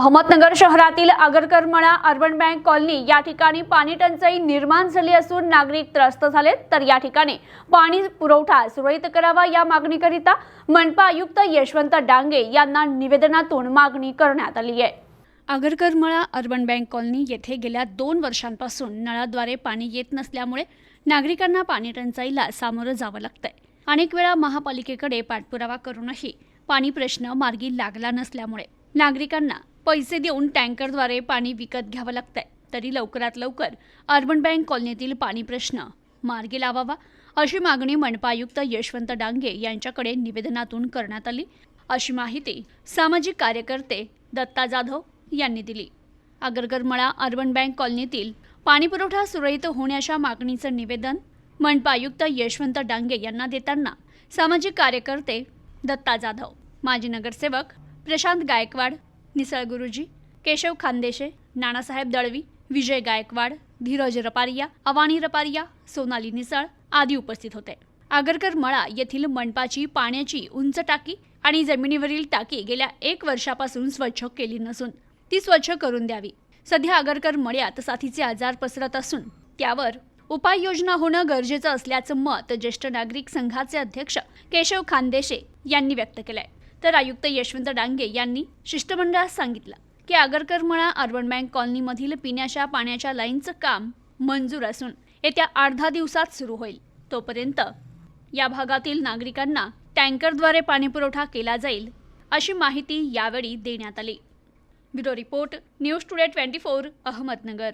अहमदनगर शहरातील आगरकरमळा urban bank colony या ठिकाणी पाणी टंचाई निर्माण झाली असून नागरिक त्रस्त झालेत. तर या ठिकाणी पाणी पुरवठा सुरळीत करावा या मागणीकरिता मनपा आयुक्त यशवंत डांगे यांना निवेदनातून मागणी करण्यात आली आहे. आगरकरमळा अर्बन बँक कॉलनी येथे गेल्या दोन वर्षांपासून नळाद्वारे पाणी येत नसल्यामुळे नागरिकांना पाणी टंचाईला सामोरं जावं लागतंय. अनेक वेळा महापालिकेकडे पाठपुरावा करूनही पाणी प्रश्न मार्गी लागला नसल्यामुळे नागरिकांना पैसे देऊन टँकरद्वारे पाणी विकत घ्यावं लागतंय. तरी लवकरात लवकर अर्बन बँक कॉलनीतील पाणी प्रश्न मार्गी लावावा अशी मागणी मनपा आयुक्त यशवंत डांगे यांच्याकडे निवेदनातून करण्यात आली. अशी माहिती सामाजिक कार्यकर्ते दत्ता जाधव यांनी दिली. आगरगरमळा अर्बन बँक कॉलनीतील पाणीपुरवठा सुरळीत होण्याच्या मागणीचं निवेदन मनपा आयुक्त यशवंत डांगे यांना देताना सामाजिक कार्यकर्ते दत्ता जाधव माजी नगरसेवक प्रशांत गायकवाड निसळ गुरुजी केशव खानदेशे नानासाहेब दळवी विजय गायकवाड धीरज रपारिया अवाणी रपारिया सोनाली निसळ आदी उपस्थित होते. आगरकर मळा येथील मंडपाची पाण्याची उंच टाकी आणि जमिनीवरील टाकी गेल्या एक वर्षापासून स्वच्छ केली नसून ती स्वच्छ करून द्यावी. सध्या आगरकर मळ्यात साथीचे आजार पसरत असून त्यावर उपाययोजना होणं गरजेचं असल्याचं मत ज्येष्ठ नागरिक संघाचे अध्यक्ष केशव खानदेशे यांनी व्यक्त केलंय. तर आयुक्त यशवंत डांगे यांनी शिष्टमंडळास सांगितलं की आगरकरमळा अर्बन बँक कॉलनीमधील पिण्याच्या पाण्याच्या लाईनचं काम मंजूर असून येत्या अर्धा दिवसात सुरू होईल. तोपर्यंत या भागातील नागरिकांना टँकरद्वारे पाणीपुरवठा केला जाईल अशी माहिती यावेळी देण्यात आली. Bureau report news today twenty four Ahmednagar.